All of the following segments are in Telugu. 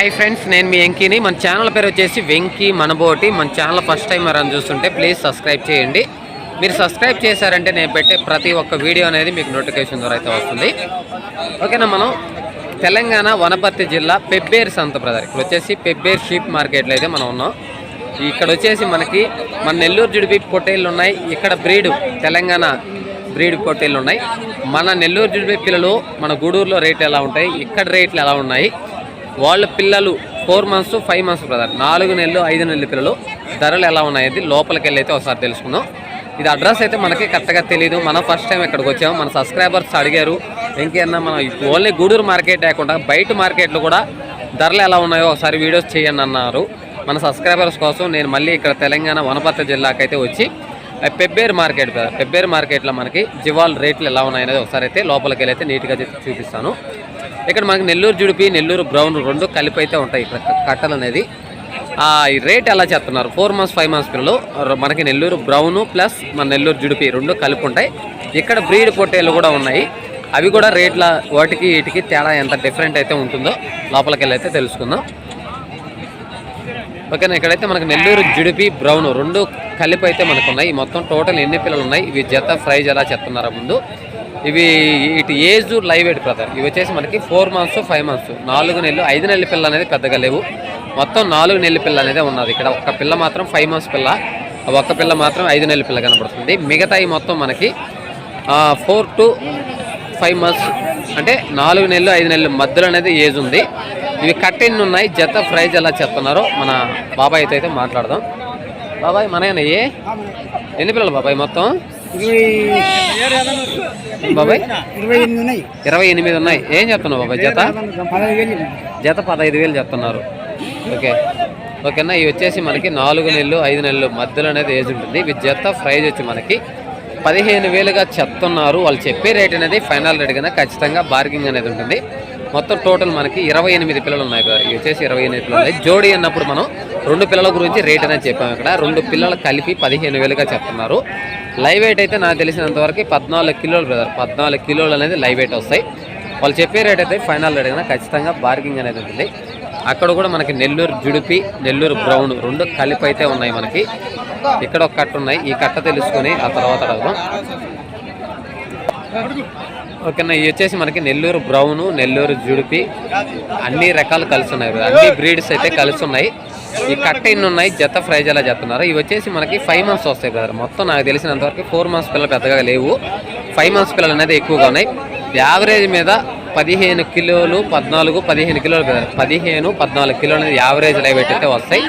హాయ్ ఫ్రెండ్స్ నేను మీ వెంకీని. మన ఛానల్ పేరు వచ్చేసి వెంకీ మనబోటి. మన ఛానల్ ఫస్ట్ టైం ఎవరైనా చూస్తుంటే ప్లీజ్ సబ్స్క్రైబ్ చేయండి. మీరు సబ్స్క్రైబ్ చేశారంటే నేను పెట్టే ప్రతి ఒక్క వీడియో అనేది మీకు నోటిఫికేషన్ ద్వారా అయితే వస్తుంది. ఓకేనా మనం? తెలంగాణ వనపర్తి జిల్లా పెబ్బేరు సంత బ్రదర్ ఇక్కడ వచ్చేసి పెబ్బేర్ షీప్ మార్కెట్లో అయితే మనం ఉన్నాం. ఇక్కడ వచ్చేసి మనకి మన నెల్లూరు జుడిపి పొట్టేళ్ళు ఉన్నాయి. ఇక్కడ బ్రీడ్ తెలంగాణ బ్రీడ్ పొట్టేళ్ళు ఉన్నాయి. మన నెల్లూరు జుడిపి పిల్లలు మన గూడూరులో రేట్లు ఎలా ఉంటాయి? ఇక్కడ రేట్లు ఎలా ఉన్నాయి? వాళ్ళ పిల్లలు four months five months brother. నాలుగు నెలలు ఐదు నెలల పిల్లలు. ధరలు ఎలా ఉన్నాయని లోపలికి వెళ్ళి అయితే ఒకసారి తెలుసుకుందాం. ఇది అడ్రస్ అయితే మనకి కరెక్ట్గా తెలియదు మనం ఫస్ట్ టైం ఇక్కడికి వచ్చాము. మన సబ్స్క్రైబర్స్ అడిగారు. ఇంకేమన్నా మనం ఓన్లీ గూడూరు మార్కెట్ లేకుండా బయట మార్కెట్లు కూడా ధరలు ఎలా ఉన్నాయో ఒకసారి వీడియోస్ చేయండి అన్నారు. మన సబ్స్క్రైబర్స్ కోసం నేను మళ్ళీ ఇక్కడ తెలంగాణ వనపర్తి జిల్లాకి అయితే వచ్చి పెబ్బేరు మార్కెట్ కదా పెబ్బేరు మార్కెట్లో మనకి జివాల్ రేట్లు ఎలా ఉన్నాయనేది ఒకసారి అయితే లోపలికి వెళ్ళి అయితే నీట్గా చూపిస్తాను. ఇక్కడ మనకి నెల్లూరు జుడిపి నెల్లూరు బ్రౌన్ రెండు కలిపి అయితే ఉంటాయి ఇక్కడ కట్టలు అనేది. ఆ, ఈ రేట్ ఎలా చెప్తున్నారు ఫోర్ మంత్స్ ఫైవ్ మంత్స్ పిల్లలు మనకి నెల్లూరు బ్రౌన్ ప్లస్ మన నెల్లూరు జుడిపి రెండు కలిపి ఉంటాయి ఇక్కడ బ్రీడ్ పొట్టేలు కూడా ఉన్నాయి. అవి కూడా రేట్ల వాటికి వీటికి తేడా ఎంత డిఫరెంట్ అయితే ఉంటుందో లోపలికి వెళ్ళి అయితే తెలుసుకుందాం. ఓకేనా? ఇక్కడైతే మనకి నెల్లూరు జుడిపి బ్రౌన్ రెండు కలిపి అయితే మనకు ఉన్నాయి మొత్తం టోటల్ ఎన్ని పిల్లలు ఉన్నాయి ఇవి జత ప్రైజ్ ఎలా చెప్తున్నారా ముందు? ఇవి ఇటు ఏజ్ లైవ్ వెయిట్ బ్రదర్. ఇవి వచ్చేసి మనకి ఫోర్ మంత్స్ ఫైవ్ మంత్స్ నాలుగు నెలలు ఐదు నెలల పిల్ల అనేది పెద్దగా లేవు. మొత్తం నాలుగు నెలల పిల్ల అనేది ఉన్నది ఇక్కడ. ఒక్క పిల్ల మాత్రం ఫైవ్ మంత్స్ పిల్ల. ఒక్క పిల్ల మాత్రం ఐదు నెలల పిల్ల కనబడుతుంది. మిగతా మొత్తం మనకి ఫోర్ టు ఫైవ్ మంత్స్ అంటే నాలుగు నెలలు ఐదు నెలలు మధ్యలో అనేది ఏజ్ ఉంది. ఇవి కట్టిన్ ఉన్నాయి? జత ప్రైజ్ ఎలా చెప్తున్నారో మన బాబాయ్ అయితే మాట్లాడదాం. బాబాయ్ మన ఏ ఎన్ని పిల్లలు బాబాయ్ మొత్తం? బాబాయ్? ఇరవై ఎనిమిది ఉన్నాయి. ఏం చెప్తున్నావు బాబాయ్? జత? జత పదహైదు వేలు చెప్తున్నారు ఓకే. ఓకేనా? ఇవి వచ్చేసి మనకి నాలుగు నెలలు ఐదు నెలలు మధ్యలో అనేది ఏజ్ ఉంటుంది. ఇవి జత ప్రైజ్ వచ్చి మనకి పదిహేను వేలుగా చెప్తున్నారు. వాళ్ళు చెప్పే రేట్ అనేది ఫైనల్ రేట్ కన్నా ఖచ్చితంగా బార్గింగ్ అనేది ఉంటుంది. మొత్తం టోటల్ మనకి ఇరవై ఎనిమిది పిల్లలు ఉన్నాయి కదా. ఇవి వచ్చేసి ఇరవై ఎనిమిది పిల్లలు ఉన్నాయి. జోడీ అన్నప్పుడు మనం రెండు పిల్లల గురించి రేట్ అనేది చెప్పాము ఇక్కడ. రెండు పిల్లలు కలిపి పదిహేను వేలుగా చెప్తున్నారు. లైవ్ వెయిట్ అయితే నాకు తెలిసినంత వరకు పద్నాలుగు కిలోలు బ్రదర్ పద్నాలుగు కిలోలు అనేది లైవ్ వెయిట్ వస్తాయి. వాళ్ళు చెప్పే రేట్ అయితే ఫైనల్ రేట్ కన్నా ఖచ్చితంగా బార్గింగ్ అనేది ఉంటుంది. అక్కడ కూడా మనకి నెల్లూరు జుడిపి నెల్లూరు బ్రౌన్ రెండు కలిపి అయితే ఉన్నాయి మనకి. ఇక్కడ ఒక కట్ట ఉన్నాయి. ఈ కట్ట తెలుసుకొని ఆ తర్వాత అడుగుదాం. ఓకేనా ఇవి వచ్చేసి మనకి నెల్లూరు బ్రౌను నెల్లూరు జుడిపి అన్ని రకాలు కలిసి ఉన్నాయి అన్ని బ్రీడ్స్ అయితే కలిసి ఉన్నాయి ఈ కట్ట ఎన్ని ఉన్నాయి? జత ఫ్రైజ్ ఎలా చెప్తున్నారు ఇవి వచ్చేసి మనకి ఫైవ్ మంత్స్ వస్తాయి బ్రదర్ మొత్తం నాకు తెలిసినంత వరకు ఫోర్ మంత్స్ పిల్లలు పెద్దగా లేవు. ఫైవ్ మంత్స్ పిల్లలు అనేది ఎక్కువగా ఉన్నాయి. యావరేజ్ మీద పదిహేను కిలోలు పద్నాలుగు పదిహేను కిలోలు బ్రదర్ పదిహేను పద్నాలుగు కిలోలు అనేది యావరేజ్ లైవ్ అయితే వస్తాయి.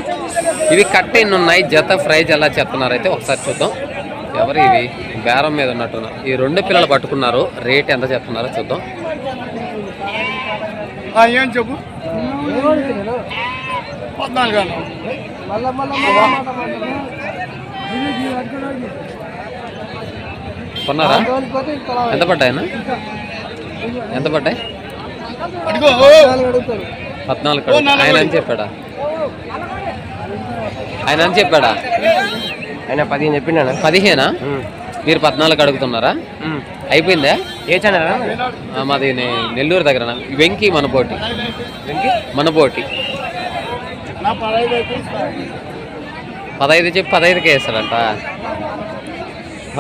ఇవి కట్ట ఎన్ని ఉన్నాయి? జత ఫ్రైజ్ ఎలా చెప్తున్నారు అయితే ఒకసారి చూద్దాం. ఎవరు ఇవి? బేరం మీద ఉన్నట్టున్నారు ఈ రెండు పిల్లలు పట్టుకున్నారు. రేట్ ఎంత చెప్తున్నారో చూద్దాం. ఏం చెప్పు? పద్నాలుగు. కొన్నారా? ఎంత పడ్డాయన్నా ఎంత పడ్డాయి? పద్నాలుగు. ఆయన అని చెప్పాడా? ఆయన అని చెప్పాడా? ఆయన పదిహేను చెప్పిండా పదిహేనా? మీరు పద్నాలుగు అడుగుతున్నారా? అయిపోయిందా? ఏ ఛానల్ మాది నెల్లూరు దగ్గర వెంకి మనపోటి. మనపోటి. పదహైదు చెప్పి పదహైదుకే వేస్తాడంట.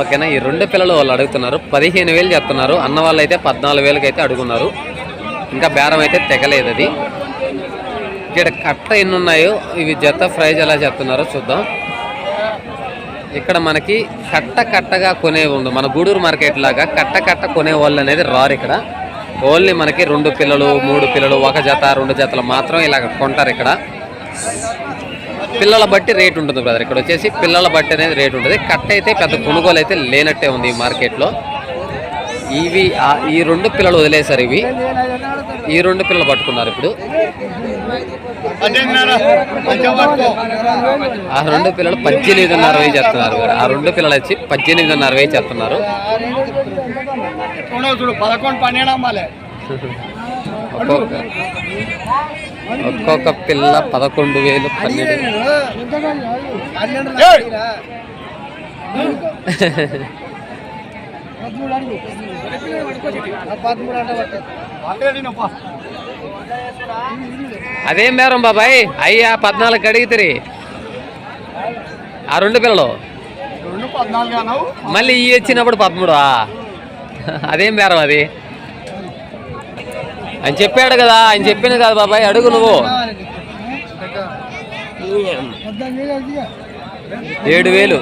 ఓకేనా? ఈ రెండు పిల్లలు వాళ్ళు అడుగుతున్నారు. పదిహేను వేలు చెప్తున్నారు. అన్న వాళ్ళు అయితే పద్నాలుగు వేలకి అయితే అడుగున్నారు. ఇంకా బేరం అయితే తెగలేదు అది. ఇక్కడ కట్ట ఎన్ని ఉన్నాయో ఇవి జత ప్రైజ్ ఎలా చెప్తున్నారో చూద్దాం. ఇక్కడ మనకి కట్ట కట్టగా కొనే ఉండు మన గూడూరు మార్కెట్ లాగా కట్ట కట్ట కొనే వాళ్ళు అనేది రారు ఇక్కడ. ఓన్లీ మనకి రెండు పిల్లలు మూడు పిల్లలు ఒక జత రెండు జతలు మాత్రం ఇలాగ కొంటారు ఇక్కడ. పిల్లల బట్టి రేట్ ఉంటుంది బ్రదర్. ఇక్కడ వచ్చేసి పిల్లల బట్టి అనేది రేట్ ఉంటుంది. కట్ట అయితే పెద్ద కొనుగోలు అయితే లేనట్టే ఉంది ఈ మార్కెట్లో. ఇవి ఈ రెండు పిల్లలు వదిలేశారు ఇవి. ఈ రెండు పిల్లలు పట్టుకున్నారు ఇప్పుడు. ఆ రెండు పిల్లలు పద్దెనిమిదిన్నర వేయి చెప్తున్నారు. ఆ రెండు పిల్లలు వచ్చి పద్దెనిమిదిన్నర వేయి చెప్తున్నారు ఒక్కొక్క ఒక్కొక్క పిల్ల పదకొండు వేలు పన్నెండు! పదమూడు అంటే పట్టు. పట్టేది నొప్ప. అదేం బేరం బాబాయ్? అయ్యా పద్నాలుగు అడిగితే ఆ రెండు పిల్లలు. మళ్ళీ ఈ వచ్చినప్పుడు పదమూడా? అదేం బేరం అది? ఆయన చెప్పాడు కదా ఆయన చెప్పింది కదా బాబాయ్ అడుగు నువ్వు. ఏడు వేలు.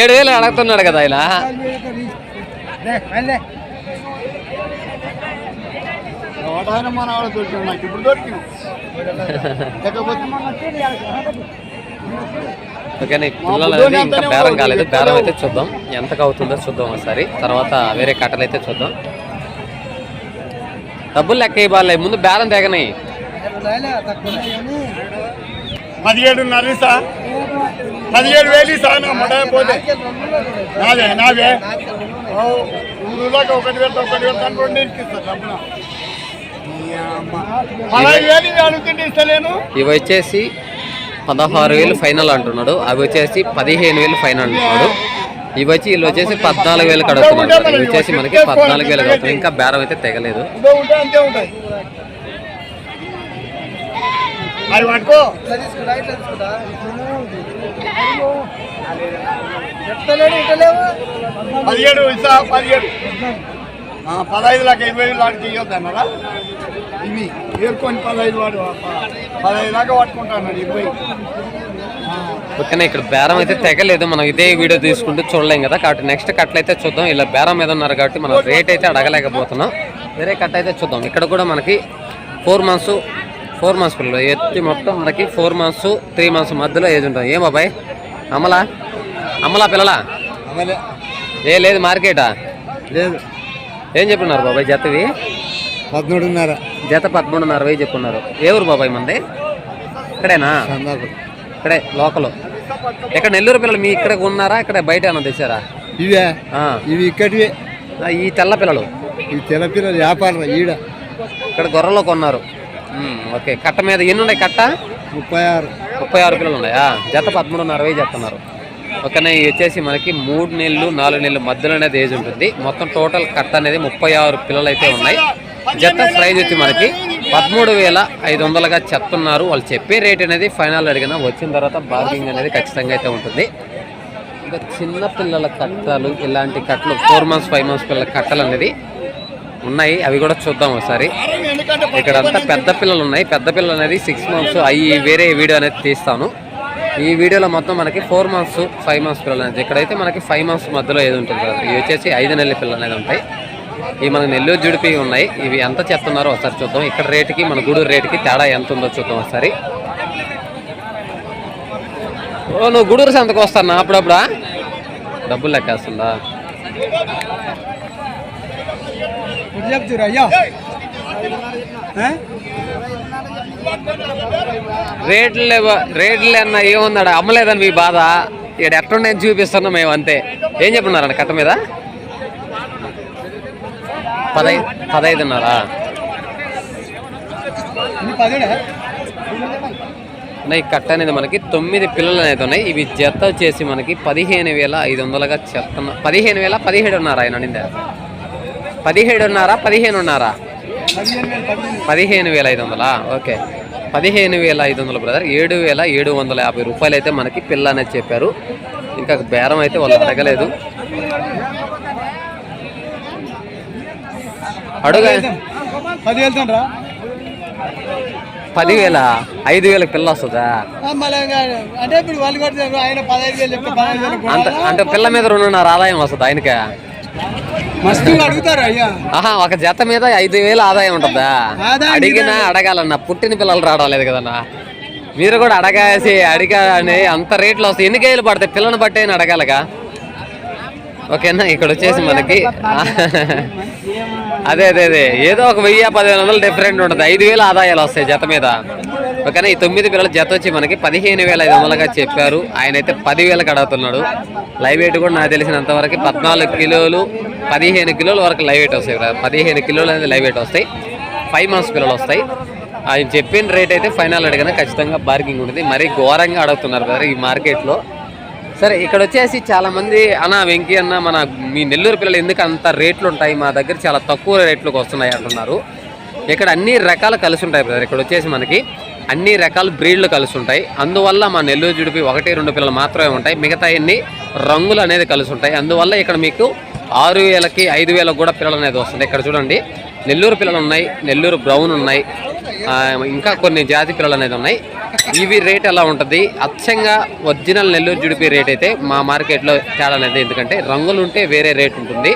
ఏడు వేలు అడుగుతున్నాడు కదా ఆయన. ఎవడైన మన ఆవిడ దొరికింది నాకు ఇప్పుడు దొరికింది. లేకపోతే ఓకేనా ఈ పిల్లలు అనేది ఇంకా బేరం కాలేదు. బేరం అయితే చూద్దాం. ఎంతకు అవుతుందో చూద్దాం ఒకసారి. తర్వాత వేరే కట్టలు అయితే చూద్దాం. డబ్బులు లెక్క ఇవ్వాలి. ముందు బేరం తెగని. పదిహేడున్నర ఇస్తా. పదిహేడు వేలు ఇస్తా నా మొడ పోతే నాదే. నాదే ఊరులోకి ఒకటి వేలు ఒకటి వేలు తను రెండు ఇస్తా డబ్బున ఈ అమ్మ. పదహైదు వేలు ఇవి వచ్చేసి పదహారు వేలు ఫైనల్ అంటున్నాడు. అవి వచ్చేసి పదిహేను వేలు ఫైనల్ అంటున్నాడు. ఇవి వచ్చి వీళ్ళు వచ్చేసి పద్నాలుగు వేలు కడుగుతున్నారు ఇవి వచ్చేసి మనకి పద్నాలుగు వేలు కడుగుతుంది ఇంకా బేరం అయితే తెగలేదు. పదిహేడు పదిహేడు. పదహైదు లాగా ఇరవై వేలు వాడికి ఇవ్వద్దు అన్నారా? ఇవి ఏరుకొని పదహైదు వాడు పదహైదు దాకా పట్టుకుంటాను ఇరవై. ఓకేనా ఇక్కడ బేరం అయితే తెగలేదు. మనం ఇదే వీడియో తీసుకుంటూ చూడలేం కదా కాబట్టి నెక్స్ట్ కట్లు అయితే చూద్దాం. ఇలా బేరం మీద ఉన్నారు కాబట్టి మనం రేట్ అయితే అడగలేకపోతున్నాం. వేరే కట్ అయితే చూద్దాం. ఇక్కడ కూడా మనకి ఫోర్ మంత్స్ ఫోర్ మంత్స్ పిల్లలు. ఎత్తి మొత్తం మనకి ఫోర్ మంత్స్ త్రీ మంత్స్ మధ్యలో ఏజ్ ఉంటుంది. ఏం బాబాయ్? అమలా? అమలా పిల్లలా? ఏ లేదు మార్కెటా లేదు. ఏం చెప్పున్నారు బాబాయ్ జతవి? పదమూడున్నర. జత పదమూడున్నర వెయ్యి చెప్పున్నారు. ఏ ఊరు బాబాయ్ మంది ఇక్కడేనా? ఇక్కడే లోకల్. ఇక్కడ నెల్లూరు పిల్లలు మీ ఇక్కడ ఉన్నారా? ఇక్కడ బయట ఏమన్నా తెచ్చారా? ఇవే. ఆ. ఇవి ఇక్కడివే. ఈ తెల్ల పిల్లలు. ఈ తెల్లపిల్లలు వ్యాపారం ఈడ. ఇక్కడ గొర్రెలో కొన్నారు. ఓకే. కట్ట మీద ఎన్ని ఉన్నాయి కట్ట? ముప్పై ఆరు. ముప్పై ఆరు పిల్లలు ఉన్నాయా? జత పదమూడున్నర వెయ్యి చెప్తున్నారు. ఒకనే వచ్చేసి మనకి మూడు నెలలు నాలుగు నెలలు మధ్యలో అనేది ఏజ్ ఉంటుంది. మొత్తం టోటల్ కట్ట అనేది ముప్పై ఆరు పిల్లలు అయితే ఉన్నాయి. జత ప్రైజ్ వచ్చి మనకి పదమూడు వేల ఐదు వందలుగా చెప్తున్నారు. వాళ్ళు చెప్పే రేట్ అనేది ఫైనల్ అడిగిన వచ్చిన తర్వాత బార్గింగ్ అనేది ఖచ్చితంగా అయితే ఉంటుంది. ఇంకా చిన్న పిల్లల కట్టలు ఇలాంటి కట్టలు ఫోర్ మంత్స్ ఫైవ్ మంత్స్ పిల్లల కట్టలు అనేది ఉన్నాయి. అవి కూడా చూద్దాం ఒకసారి. ఇక్కడంతా పెద్ద పిల్లలు ఉన్నాయి. పెద్ద పిల్లలు అనేది సిక్స్ మంత్స్ అవి వేరే వీడియో అనేది తీస్తాను. ఈ వీడియోలో మొత్తం మనకి ఫోర్ మంత్స్ ఫైవ్ మంత్స్ పిల్లలు అనేది ఇక్కడైతే మనకి ఫైవ్ మంత్స్ మధ్యలో ఏది ఉంటుంది కదా ఇవి వచ్చేసి ఐదు నెలల పిల్లలు అనేది ఉంటాయి. ఇవి మనకి నెల్లూరు జుడిపి ఉన్నాయి. ఇవి ఎంత చెప్తున్నారో ఒకసారి చూద్దాం. ఇక్కడ రేటుకి మన గూడూరు రేటుకి తేడా ఎంత ఉందో చూద్దాం ఒకసారి. ఓ నువ్వు గూడూరు సంతకు వస్తానా అప్పుడప్పుడా? డబ్బులు లెక్కేస్తుందా? అయ్యా. రేట్లు రేట్లు అన్న ఏముందాడ? అమ్మలేదని మీ బాధ. ఇక్కడ ఎట్లుండే చూపిస్తున్నాం మేము అంతే. ఏం చెప్పున్నారన్న కట్ట మీద? పదహైదు పదహైదున్నారా అన్న, ఈ కట్ట అనేది మనకి తొమ్మిది పిల్లలు అనేది ఉన్నాయి. ఇవి జత వచ్చేసి మనకి పదిహేను వేల ఐదు వందలుగా చెప్తున్నా పదిహేను వేల పదిహేడున్నారా ఆయన నిందా పదిహేడున్నారా పదిహేనున్నారా. పదిహేను వేల ఐదు వందలా? ఓకే. పదిహేను వేల ఐదు వందలు బ్రదర్. ఏడు వేల ఏడు వందల యాభై రూపాయలు అయితే మనకి పిల్ల అనేది చెప్పారు. ఇంకా బేరం అయితే వాళ్ళు అడగలేదు. అడుగు. పదివేల? ఐదు వేల పిల్ల వస్తుందా అంటే ఇప్పుడు వాళ్ళు అంత అంటే పిల్ల మీద రెండున్నర ఆదాయం వస్తుంది ఆయనకే? ఆహా ఒక జత మీద ఐదు వేలు ఆదాయం ఉంటుందా? అడిగినా అడగాలన్నా పుట్టిన పిల్లలు రావడం కదన్నా. మీరు కూడా అడగాసి అడిగాని అంత రేట్లు వస్తాయి ఎన్ని కేజీలు పడతాయి పిల్లని బట్టి అడగాలగా? ఓకేనా? ఇక్కడ వచ్చేసి మనకి అదే అదే అదే ఏదో ఒక వెయ్యి పదిహేను వందలు డిఫరెంట్ ఉంటుంది. ఐదు వేలు ఆదాయాలు వస్తాయి జత మీద. ఓకేనా? ఈ తొమ్మిది పిల్లల జత వచ్చి మనకి పదిహేను వేల ఐదు వందలుగా చెప్పారు. ఆయన అయితే పదివేలకు అడుగుతున్నాడు లైవ్ వెయిట్ కూడా నాకు తెలిసినంత వరకు పద్నాలుగు కిలోలు పదిహేను కిలోల వరకు లైవ్ వెయిట్ వస్తాయి కదా. పదిహేను కిలోలు అనేది లైవ్ వెయిట్ వస్తాయి. ఫైవ్ మంత్స్ పిల్లలు వస్తాయి. ఆయన చెప్పిన రేట్ అయితే ఫైనల్ అడిగినా ఖచ్చితంగా బార్గింగ్ ఉంటుంది. మరీ ఘోరంగా అడుగుతున్నారు కదా ఈ మార్కెట్లో సరే ఇక్కడ వచ్చేసి చాలా మంది అన్న వెంకీ అన్న మన మీ నెల్లూరు పిల్లలు ఎందుకు అంత రేట్లు ఉంటాయి మా దగ్గర చాలా తక్కువ రేట్లకు వస్తున్నాయి అంటున్నారు. ఇక్కడ అన్ని రకాలు కలిసి ఉంటాయి బ్రదర్. ఇక్కడ వచ్చేసి మనకి అన్ని రకాల బ్రీడ్లు కలిసి ఉంటాయి. అందువల్ల మా నెల్లూరు జుడిపి ఒకటి రెండు పిల్లలు మాత్రమే ఉంటాయి. మిగతా అన్ని రంగులు అనేది కలిసి ఉంటాయి. అందువల్ల ఇక్కడ మీకు ఆరు వేలకి ఐదు వేలకు కూడా పిల్లలు అనేది వస్తుంది. ఇక్కడ చూడండి నెల్లూరు పిల్లలు ఉన్నాయి నెల్లూరు బ్రౌన్ ఉన్నాయి ఇంకా కొన్ని జాతి పిల్లలు అనేది ఉన్నాయి. ఇవి రేట్ ఎలా ఉంటుంది? అచ్చంగా ఒరిజినల్ నెల్లూరు జుడిపి రేట్ అయితే మా మార్కెట్లో తేడా అనేది ఎందుకంటే రంగులు ఉంటే వేరే రేట్ ఉంటుంది.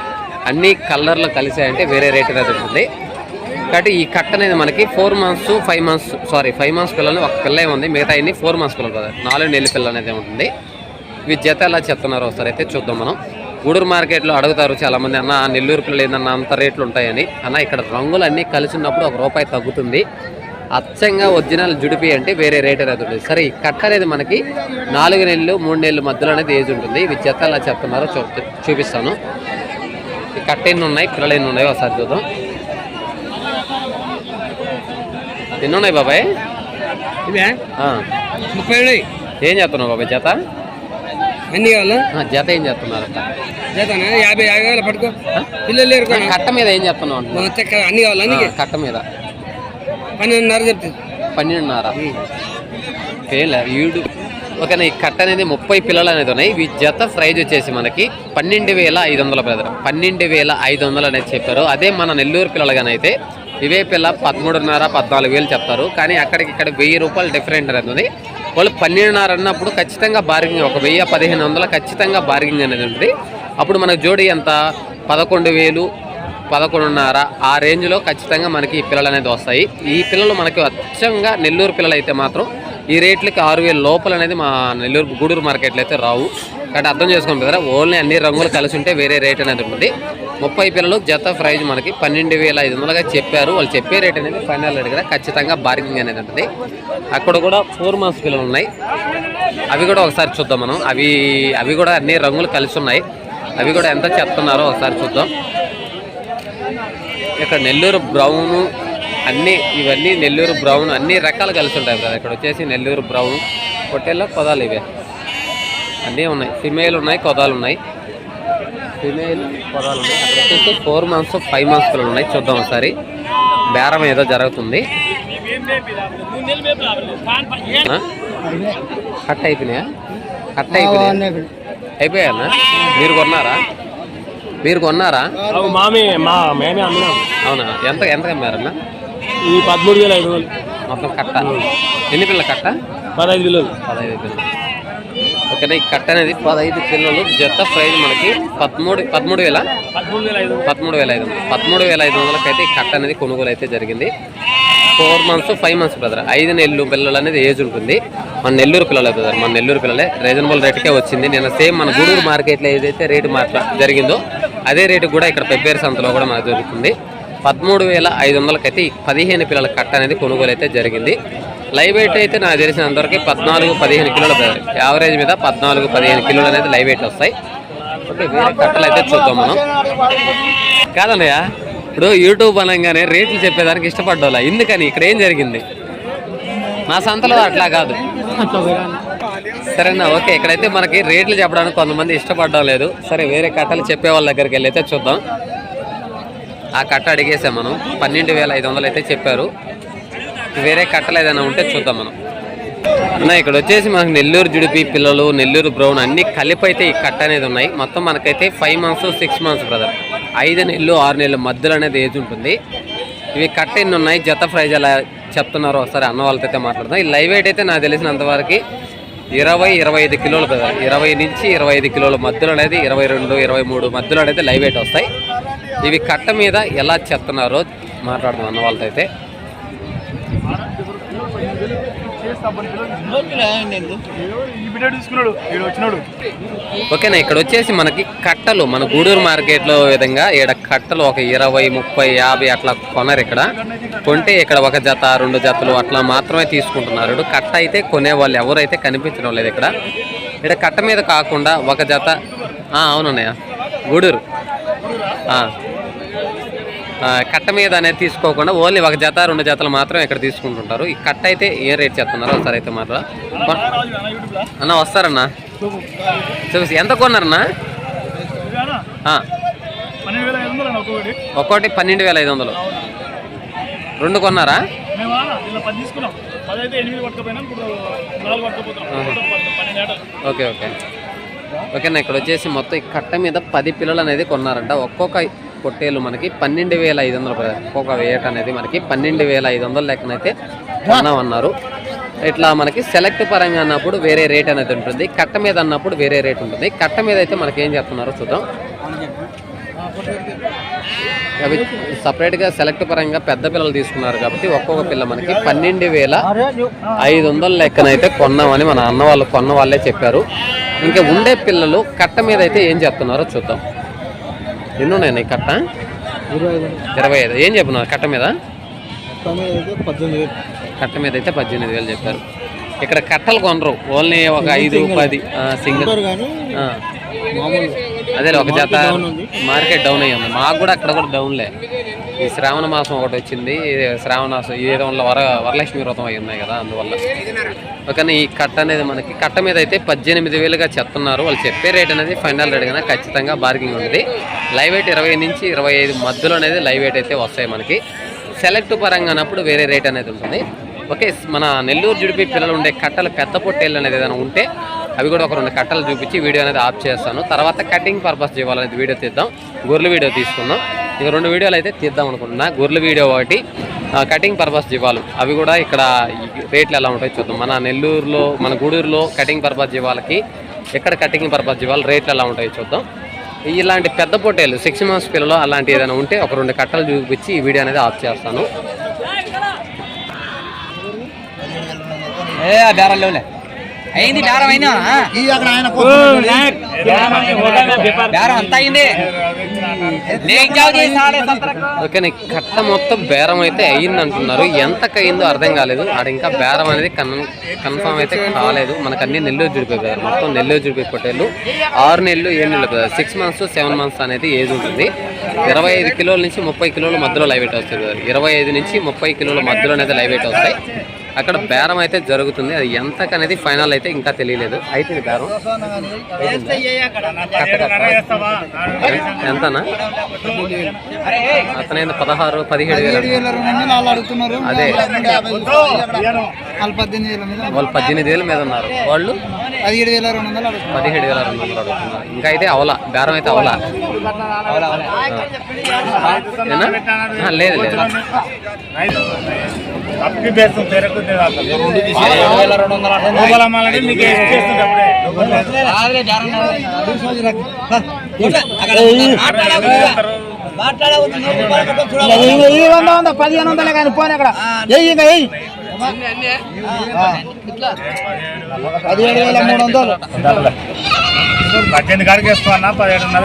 అన్ని కలర్లు కలిసాయంటే వేరే రేట్ అనేది ఉంటుంది. కాబట్టి ఈ కట్ అనేది మనకి four months five months sorry five months పిల్లలు ఒక పిల్ల ఉంది మిగతా అన్ని ఫోర్ మంత్స్ పిల్లలు కదా. నాలుగు నెలల పిల్ల అనేది ఉంటుంది ఇవి జత ఎలా చెప్తున్నారో ఒకసారి అయితే చూద్దాం మనం. గూడూరు మార్కెట్లో అడుగుతారు చాలామంది అన్న ఆ నెల్లూరు పిల్లలు ఏందన్న అంత రేట్లు ఉంటాయని. అన్న ఇక్కడ రంగులు అన్నీ కలిసినప్పుడు ఒక రూపాయి తగ్గుతుంది. అచ్చంగా ఒరిజినల్ జుడిపి అంటే వేరే రేట్ అనేది ఉంటుంది. సరే ఈ కట్ట అనేది మనకి నాలుగు నెలలు మూడు నెలల మధ్యలో అనేది ఏజ్ ఉంటుంది. ఇవి జత ఎలా చెప్తున్నారో చూపిస్తాను. ఈ కట్ట ఎన్ని ఉన్నాయి? పిల్లలు ఎన్ని ఉన్నాయో ఒకసారి చూద్దాం. ఎన్ని ఉన్నాయి బాబాయ్. ముప్పై ఏం చెప్తున్నావు బాబాయ్ జత అన్ని కావాలా? జత ఏం చెప్తున్నారు చేతానా? యాభై యాభై వేల పట్టుకో. పిల్లలు? కట్ట మీద ఏం ఇక్కడ అన్ని కావాలా? కట్ట మీద. పన్నెండున్నర చెప్తుంది పన్నెండున్నర? ఓకేలే ఈడు. ఓకేనా ఈ కట్ట అనేది ముప్పై పిల్లలు అనేది ఉన్నాయి. ఈ జత ప్రైజ్ వచ్చేసి మనకి పన్నెండు వేల ఐదు వందల బ్రదర్ పన్నెండు వేల ఐదు వందలు అనేది చెప్పారు. అదే మన నెల్లూరు పిల్లలుగానైతే ఇవే పిల్ల పదమూడున్నర పద్నాలుగు వేలు చెప్తారు. కానీ అక్కడికి ఇక్కడ వెయ్యి రూపాయలు డిఫరెంట్ అనేది ఉంది. వాళ్ళు పన్నెండున్నర అన్నప్పుడు ఖచ్చితంగా బార్గింగ్ ఒక వెయ్యి పదిహేను వందల ఖచ్చితంగా బార్గింగ్ అనేది ఉంటుంది. అప్పుడు మనకు జోడీ ఎంత? పదకొండు వేలు పదకొండున్నర ఆ రేంజ్లో ఖచ్చితంగా మనకి ఈ పిల్లలు అనేది వస్తాయి. ఈ పిల్లలు మనకి అచ్చంగా నెల్లూరు పిల్లలు అయితే మాత్రం ఈ రేట్లకి ఆరు వేల లోపల అనేది మా నెల్లూరు గూడూరు మార్కెట్లో అయితే రావు. కాబట్టి అర్థం చేసుకోండి కదా ఓన్లీ అన్ని రంగులు కలిసి ఉంటే వేరే రేట్ అనేది ఉంటుంది. ముప్పై పిల్లలు జత ప్రైజ్ మనకి పన్నెండు వేల ఐదు వందలుగా చెప్పారు. వాళ్ళు చెప్పే రేట్ అనేది ఫైనల్ రేట్ కదా ఖచ్చితంగా బార్గింగ్ అనేది ఉంటుంది. అక్కడ కూడా ఫోర్ మంత్స్ పిల్లలు ఉన్నాయి. అవి కూడా ఒకసారి చూద్దాం మనం. అవి అవి కూడా అన్ని రంగులు కలిసి ఉన్నాయి. అవి కూడా ఎంత చెప్తున్నారో ఒకసారి చూద్దాం. ఇక్కడ నెల్లూరు బ్రౌన్ అన్ని ఇవన్నీ నెల్లూరు బ్రౌన్ అన్ని రకాలు కలిసి ఉంటాయి కదా ఇక్కడ వచ్చేసి నెల్లూరు బ్రౌన్ పొట్టేల్లో కొదాలు ఇవే. అన్నీ ఉన్నాయి. ఫిమేల్ ఉన్నాయి కొదాలు ఉన్నాయి. ఫిమేల్ కొదాలు ఉన్నాయి. అక్కడ వచ్చేసి ఫోర్ మంత్స్ ఫైవ్ మంత్స్ పిల్లలు ఉన్నాయి. చూద్దాం ఒకసారి. బేరం ఏదో జరుగుతుంది? కట్ అయిపోయినాయా? కట్ అయిపోయినాయా? అయిపోయాయన్నా మీరు కొన్నారా? మీరు కొన్నారా? మామి మా మేమే అమ్మినాం. అవునా? ఎంత ఎంత అమ్మారన్నా? ఈ పదమూడు వేల ఐదు వేలు మొత్తం కట్ట. ఎన్ని పిల్లల కట్ట? పదహైదు వేలు పదహైదు పిల్లలు. ఓకేనా ఈ కట్ట అనేది పదహైదు పిల్లలు. జత ప్రైజ్ మనకి పదమూడు పదమూడు వేల? పదమూడు వేల ఐదు పదమూడు వేల ఐదు వందలు. పదమూడు వేల ఐదు వందలకి అయితే ఈ కట్ట అనేది కొనుగోలు అయితే జరిగింది. Four months five months brother ఐదు నెలలు పిల్లలు అనేది ఏజ్ ఉంటుంది. మన నెల్లూరు పిల్లలే బ్రదర్ మన నెల్లూరు పిల్లలే. రీజనబుల్ రేట్కే వచ్చింది. నేను సేమ్ మన గూడూరు మార్కెట్లో ఏదైతే రేటు మాట్లా జరిగిందో అదే రేటు కూడా ఇక్కడ పెబ్బేరు సంతలో కూడా మనకు జరుగుతుంది పదమూడు వేల ఐదు వందలకైతే ఈ పదిహేను పిల్లల కట్ట అనేది కొనుగోలు అయితే జరిగింది. లైవ్ వెయిట్ అయితే నాకు తెలిసినంతవరకు పద్నాలుగు పదిహేను కిలోల యావరేజ్ మీద పద్నాలుగు పదిహేను కిలోలు అనేది లైవ్ వెయిట్ వస్తాయి. ఓకే వేరే కట్టలు అయితే చూద్దాం మనం. కాదన్నయ్య ఇప్పుడు యూట్యూబ్ అనగానే రేట్లు చెప్పేదానికి ఇష్టపడ్డా ఎందుకని? ఇక్కడ ఏం జరిగింది? మా సంతలో అట్లా కాదు. సరేనా? ఓకే ఇక్కడైతే మనకి రేట్లు చెప్పడానికి కొంతమంది ఇష్టపడడం లేదు. సరే వేరే కట్టలు చెప్పే వాళ్ళ దగ్గరికి వెళ్ళి అయితే చూద్దాం. ఆ కట్ట అడిగేసాం మనం. పన్నెండు వేల ఐదు వందలు అయితే చెప్పారు. వేరే కట్టలు ఏదైనా ఉంటే చూద్దాం మనం. అన్న ఇక్కడ వచ్చేసి మనకు నెల్లూరు జుడిపి పిల్లలు నెల్లూరు బ్రౌన్ అన్ని కలిపి అయితే ఈ కట్ట అనేది ఉన్నాయి. మొత్తం మనకైతే five months six months brother ఐదు నెలలు ఆరు నెలల మధ్యలో అనేది ఏజ్ ఉంటుంది. ఇవి కట్ట ఎన్ని ఉన్నాయి? జత ప్రైజ్ ఎలా చెప్తున్నారో ఒకసారి అన్న వాళ్ళతో అయితే మాట్లాడదాం. ఈ లైవ్ వెయిట్ అయితే నాకు తెలిసినంతవరకు ఇరవై ఇరవై ఐదు కిలోలు కదా? ఇరవై నుంచి ఇరవై ఐదు కిలోల మధ్యలో అనేది ఇరవై రెండు ఇరవై మూడు మధ్యలో అనేది లైవ్ వెయిట్ వస్తాయి. ఇవి కట్ట మీద ఎలా చెప్తున్నారో మాట్లాడదాం అన్న వాళ్ళతో అయితే ఈ బిడ్డ తీసుకున్నాడు వీడు వచ్చినాడు ఓకేనా ఇక్కడ వచ్చేసి మనకి కట్టలు మన గూడూరు మార్కెట్లో విధంగా ఇక్కడ కట్టలు ఒక ఇరవై ముప్పై యాభై అట్లా కొనరు ఇక్కడ. కొంటే ఇక్కడ ఒక జత రెండు జతలు అట్లా మాత్రమే తీసుకుంటున్నారు. కట్ట అయితే కొనే వాళ్ళు ఎవరైతే కనిపించడం లేదు ఇక్కడ. ఇక్కడ కట్ట మీద కాకుండా ఒక జత ఆ, అవునన్నయ్య గూడూరు. కట్ట మీద అనేది తీసుకోకుండా ఓన్లీ ఒక జత రెండు జతలు మాత్రం ఇక్కడ తీసుకుంటుంటారు. ఈ కట్ట అయితే ఏ రేట్ చేస్తున్నారు? ఒకసారి అయితే మాత్రం అన్న వస్తారన్నా? చూసి ఎంత కొన్నారన్నా? పన్నెండు వేల ఐదు వందలు ఒక్కోటి పన్నెండు వేల ఐదు వందలు. రెండు కొన్నారా? Okay okay. ఓకేనా ఇక్కడ వచ్చేసి మొత్తం ఈ కట్ట మీద పది పిల్లలు అనేది కొన్నారంట. ఒక్కొక్క పొట్టేలు మనకి పన్నెండు వేల ఐదు వందలు ఒక ఒక్కొక్క వేట అనేది మనకి పన్నెండు వేల ఐదు వందల లెక్కనైతే అన్నారు ఇట్లా మనకి సెలెక్ట్ పరంగా అన్నప్పుడు వేరే రేట్ అనేది ఉంటుంది. కట్ట మీద అన్నప్పుడు వేరే రేట్ ఉంటుంది. కట్ట మీద అయితే మనకి ఏం చెప్తున్నారో చూద్దాం. అవి సపరేట్గా సెలెక్ట్ పరంగా పెద్ద పిల్లలు తీసుకున్నారు కాబట్టి ఒక్కొక్క పిల్ల మనకి పన్నెండు వేల ఐదు వందల లెక్కనైతే కొన్నామని మన అన్న వాళ్ళు కొన్న వాళ్ళే చెప్పారు. ఇంకా ఉండే పిల్లలు కట్ట మీద అయితే ఏం చెప్తున్నారో చూద్దాం. ఎన్ని ఉన్నాయి ఈ కట్ట? ఇరవై ఐదు. ఏం చెప్తున్నారు కట్ట మీద? కట్ట మీద అయితే పద్దెనిమిది వేలు. చెప్పారు. ఇక్కడ కట్టలు కొనరు. ఓన్లీ ఒక ఐదు పది సింగిల్ అదే ఒక జత మార్కెట్ డౌన్ అయ్యింది. మాకు కూడా అక్కడ కూడా డౌన్లే. ఈ శ్రావణ మాసం ఒకటి వచ్చింది. శ్రావణమాసం శ్రావణ వల్ల వర వరలక్ష్మి వ్రతం అయి ఉన్నాయి కదా అందువల్ల. కానీ ఈ కట్ట అనేది మనకి కట్ట మీద అయితే పద్దెనిమిది వేలుగా చెప్తున్నారు. వాళ్ళు చెప్పే రేట్ అనేది ఫైనల్ రేట్ కన్నా ఖచ్చితంగా బార్గింగ్ ఉంది లైవ్ ఎయిట్ ఇరవై నుంచి ఇరవై ఐదు మధ్యలో అనేది లైవ్ ఎయిట్ అయితే వస్తాయి మనకి. సెలెక్ట్ పరంగా అన్నప్పుడు వేరే రేట్ అనేది ఉంటుంది. ఓకే మన నెల్లూరు జుడిపి పిల్లలు ఉండే కట్టలు పెద్ద పొట్టేళ్ళు అనేది ఏదైనా ఉంటే అవి కూడా ఒక రెండు కట్టలు చూపించి వీడియో అనేది ఆఫ్ చేస్తాను. తర్వాత కటింగ్ పర్పస్ చేయాలనేది వీడియో తీద్దాం. గొర్రెల వీడియో తీసుకుందాం. ఇక రెండు వీడియోలు అయితే తీద్దాం అనుకుంటున్నా. గొర్రెల వీడియో ఒకటి కటింగ్ పర్పస్ జీవాలు. అవి కూడా ఇక్కడ రేట్లు ఎలా ఉంటాయి చూద్దాం. మన నెల్లూరులో మన గూడూరులో కటింగ్ పర్పస్ జీవాలకి ఎక్కడ కటింగ్ పర్పస్ జీవాలు రేట్లు ఎలా ఉంటాయి చూద్దాం. ఇలాంటి పెద్ద పొట్టేలు సిక్స్ మంత్స్ పిల్లలు అలాంటి ఏదైనా ఉంటే ఒక రెండు కట్టలు చూపించి ఈ వీడియో అనేది ఆఫ్ చేస్తాను. ఏ బేరం లేవులే. అయింది బేరం అయినా బేరం అంతా అయింది. ఓకే కట్ట మొత్తం బేరం అయితే అయ్యింది అంటున్నారు. ఎంతకు అయిందో అర్థం కాలేదు. ఆడ ఇంకా బేరం అనేది కన్ కన్ఫామ్ అయితే కాలేదు. మనకు అన్ని నెల్లూరు జుడిపోయి కదా మొత్తం నెల్లూరు జుడిపోయి పొట్టేళ్ళు. ఆరు నెలలు ఏడు నెలలు కదా సిక్స్ మంత్స్ సెవెన్ మంత్స్ అనేది ఏజ్ ఉంటుంది. ఇరవై ఐదు కిలోల నుంచి ముప్పై కిలోల మధ్యలో లైవ్ వెయిట్ వస్తుంది కదా ఇరవై ఐదు నుంచి ముప్పై కిలోల మధ్యలో అనేది లైవ్ వెయిట్ వస్తాయి. అక్కడ బేరం అయితే జరుగుతుంది. అది ఎంతకనేది ఫైనల్ అయితే ఇంకా తెలియలేదు. అయితే బేరం. ఎంతనా? అతనైంది పదహారు పదిహేడు వేలు అదే. వాళ్ళు పద్దెనిమిది వేల మీద ఉన్నారు. వాళ్ళు పదిహేడు వేల రెండు వందలు అడుగుతున్నారు. పదిహేడు వేల రెండు వందలు అడుగుతున్నారు ఇంకా అయితే అవలా. బేరం అయితే అవలా. లేదు లేదు. అప్పి బేస్తాం తెరకుంటే ఏడు వేల రెండు వందలు రూపాయలు. మీకు చేస్తుంది అప్పుడే? అదే బేరం పదిహేను వందలే కానీ పోనీ అక్కడ. వెయ్యి ఇంకా వెయ్యి పదిహేడు వేల మూడు వందలు. పద్దెనిమిది కాడికి వేస్తున్నా పదిహేడున్నర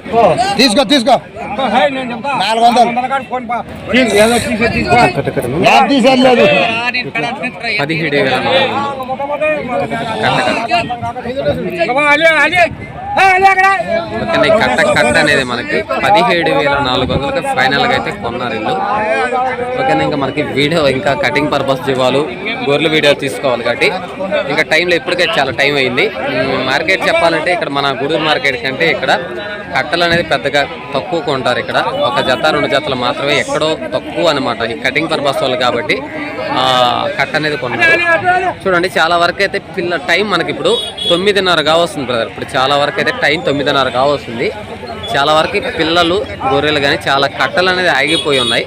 తీసుకో తీసుకో నాలుగు వందలు తీసేయలేదు పదిహేడు వేల. ఓకేనా కట్ట కట్ట అనేది మనకి పదిహేడు వేల నాలుగు వందలకి ఫైనల్గా అయితే కొన్నారు ఇల్లు ఓకేనా ఇంకా మనకి వీడియో ఇంకా కటింగ్ పర్పస్ జీవాలు గొర్రెల వీడియో తీసుకోవాలి కాబట్టి ఇంకా టైంలో ఇప్పటికే చాలా టైం అయింది మార్కెట్ చెప్పాలంటే ఇక్కడ మన గూడూరు మార్కెట్ కంటే ఇక్కడ కట్టలు అనేది పెద్దగా తక్కువ కొంటారు ఇక్కడ. ఒక జత రెండు జతలు మాత్రమే ఎక్కడో తక్కువ అనమాట ఈ కటింగ్ పర్పస్ వాళ్ళు కాబట్టి ఆ, కట్ట అనేది కొన్నారు చూడండి చాలా వరకు అయితే పిల్ల టైం మనకి ఇప్పుడు తొమ్మిదిన్నర కావస్తుంది బ్రదర్. ఇప్పుడు చాలా వరకు అయితే టైం తొమ్మిదిన్నర కావస్తుంది. చాలా వరకు పిల్లలు గొర్రెలు కానీ చాలా కట్టలు అనేది ఆగిపోయి ఉన్నాయి.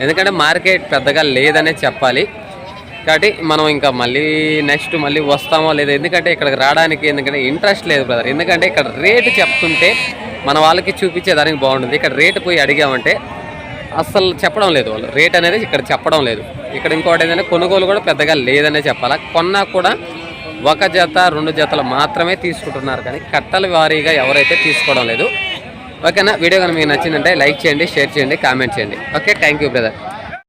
ఎందుకంటే మార్కెట్ పెద్దగా లేదనే చెప్పాలి. కాబట్టి మనం ఇంకా మళ్ళీ నెక్స్ట్ మళ్ళీ వస్తామో లేదా ఎందుకంటే ఇక్కడికి రావడానికి ఎందుకంటే ఇంట్రెస్ట్ లేదు బ్రదర్ ఎందుకంటే ఇక్కడ రేటు చెప్తుంటే మన వాళ్ళకి చూపించేదానికి బాగుంటుంది. ఇక్కడ రేటు పోయి అడిగామంటే అస్సలు చెప్పడం లేదు వాళ్ళు. రేట్ అనేది ఇక్కడ చెప్పడం లేదు. ఇక్కడ ఇంకోటి ఏంటంటే కొనుగోలు కూడా పెద్దగా లేదనే చెప్పాలా? కొన్నా కూడా ఒక జత రెండు జతలు మాత్రమే తీసుకుంటున్నారు కానీ కట్టల వారీగా ఎవరైతే తీసుకోవడం లేదు. ఓకేనా? వీడియో కనుక మీకు నచ్చిందంటే లైక్ చేయండి షేర్ చేయండి కామెంట్ చేయండి. Okay thank you brother